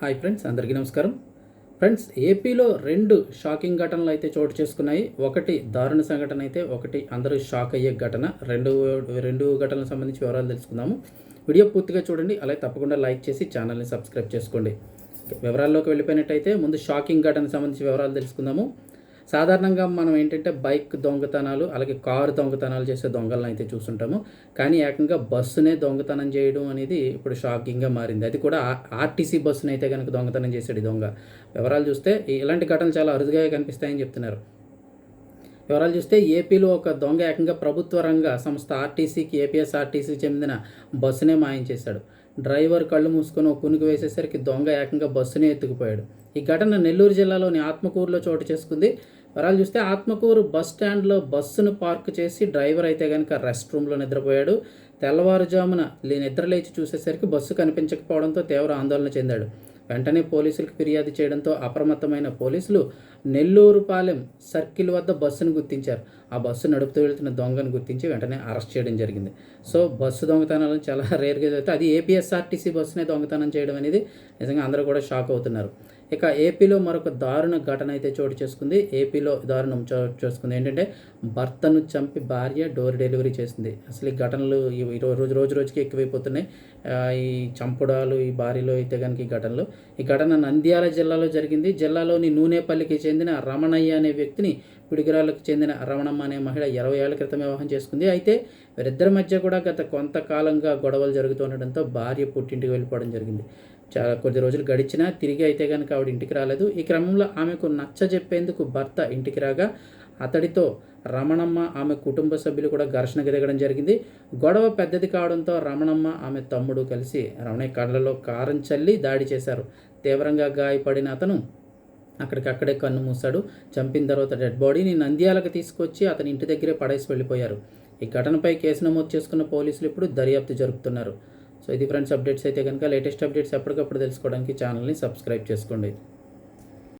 Hi friends అందరికీ నమస్కారం. Friends ఏపీలో రెండు షాకింగ్ ఘటనలు అయితే చోటు చేసుకున్నాయి. ఒకటి దారుణ సంఘటన అయితే ఒకటి అందరూ షాక్ అయ్యే ఘటన. రెండు రెండు ఘటనలకు సంబంధించి వివరాలు తెలుసుకుందాము. వీడియో పూర్తిగా చూడండి అలాగే తప్పకుండా లైక్ చేసి ఛానల్ని సబ్స్క్రైబ్ చేసుకోండి. వివరాల్లోకి వెళ్ళిపోయినట్టయితే ముందు షాకింగ్ ఘటనకు సంబంధించి వివరాలు తెలుసుకుందాము. సాధారణంగా మనం ఏంటంటే బైక్ దొంగతనాలు అలాగే కారు దొంగతనాలు చేసే దొంగలను అయితే చూస్తుంటాము. కానీ ఏకంగా బస్సునే దొంగతనం చేయడం అనేది ఇప్పుడు షాకింగ్గా మారింది. అది కూడా ఆర్టీసీ బస్సును అయితే కనుక దొంగతనం చేసాడు దొంగ. వివరాలు చూస్తే ఇలాంటి ఘటనలు చాలా అరుదుగా కనిపిస్తాయని చెప్తున్నారు. వివరాలు చూస్తే ఏపీలో ఒక దొంగ ఏకంగా ప్రభుత్వ రంగ సంస్థ ఆర్టీసీకి ఏపీఎస్ఆర్టీసీకి చెందిన బస్సునే మాయం చేశాడు. డ్రైవర్ కళ్ళు మూసుకొని కునుకు వేసేసరికి దొంగ ఏకంగా బస్సునే ఎత్తుకుపోయాడు. ఈ ఘటన నెల్లూరు జిల్లాలోని ఆత్మకూరులో చోటు చేసుకుంది. వివరాలు చూస్తే ఆత్మకూరు బస్ స్టాండ్లో బస్సును పార్క్ చేసి డ్రైవర్ అయితే కనుక రెస్ట్ రూమ్లో నిద్రపోయాడు. తెల్లవారుజామున నిద్ర లేచి చూసేసరికి బస్సు కనిపించకపోవడంతో తీవ్ర ఆందోళన చెందాడు. వెంటనే పోలీసులకు ఫిర్యాదు చేయడంతో అప్రమత్తమైన పోలీసులు నెల్లూరుపాలెం సర్కిల్ వద్ద బస్సును గుర్తించారు. ఆ బస్సు నడుపుతూ వెళ్తున్న దొంగను గుర్తించి వెంటనే అరెస్ట్ చేయడం జరిగింది. సో బస్సు దొంగతనాలు చాలా రేర్గా జరుగుతాయి అది ఏపీఎస్ఆర్టీసీ బస్సునే దొంగతనం చేయడం అనేది నిజంగా అందరూ కూడా షాక్ అవుతున్నారు. ఇక ఏపీలో మరొక దారుణ ఘటన అయితే చోటు చేసుకుంది. ఏపీలో దారుణం చోటు చేసుకుంది. ఏంటంటే భర్తను చంపి భార్య డోర్ డెలివరీ చేసింది. అసలు ఈ ఘటనలు రోజు రోజు రోజుకి ఎక్కువైపోతున్నాయి. ఈ చంపుడాలు ఈ భార్యలో అయితే కనుక ఈ ఘటనలు. ఈ ఘటన నంద్యాల జిల్లాలో జరిగింది. జిల్లాలోని నూనెపల్లికి చెందిన రమణయ్య అనే వ్యక్తిని పిడిగిరాలకు చెందిన రమణమ్మ అనే మహిళ ఇరవై ఏళ్ళ క్రితం వివాహం చేసుకుంది. అయితే వీరిద్దరి మధ్య కూడా గత కొంతకాలంగా గొడవలు జరుగుతుండటంతో భార్య పుట్టింటికి వెళ్ళిపోవడం జరిగింది. చాలా కొద్ది రోజులు గడిచినా తిరిగి అయితే కనుక ఆవిడ ఇంటికి రాలేదు. ఈ క్రమంలో ఆమెకు నచ్చ చెప్పేందుకు భర్త ఇంటికి రాగా అతడితో రమణమ్మ ఆమె కుటుంబ సభ్యులు కూడా ఘర్షణకు దిగడం జరిగింది. గొడవ పెద్దది కావడంతో రమణమ్మ ఆమె తమ్ముడు కలిసి రమణయ్య కళ్ళలో కారం చల్లి దాడి చేశారు. తీవ్రంగా గాయపడిన అతను అక్కడికక్కడే కన్ను మూశాడు. చంపిన తర్వాత డెడ్ బాడీని నంద్యాలకు తీసుకొచ్చి అతని ఇంటి దగ్గరే పడేసి వెళ్ళిపోయారు. ఈ ఘటనపై కేసు నమోదు చేసుకున్న పోలీసులు ఇప్పుడు దర్యాప్తు జరుపుతున్నారు. సో ఇది ఫ్రెండ్స్ అప్డేట్స్ అయితే కనుక లేటెస్ట్ అప్డేట్స్ ఎప్పటికప్పుడు తెలుసుకోవడానికి ఛానల్ని సబ్స్క్రైబ్ చేసుకోండి.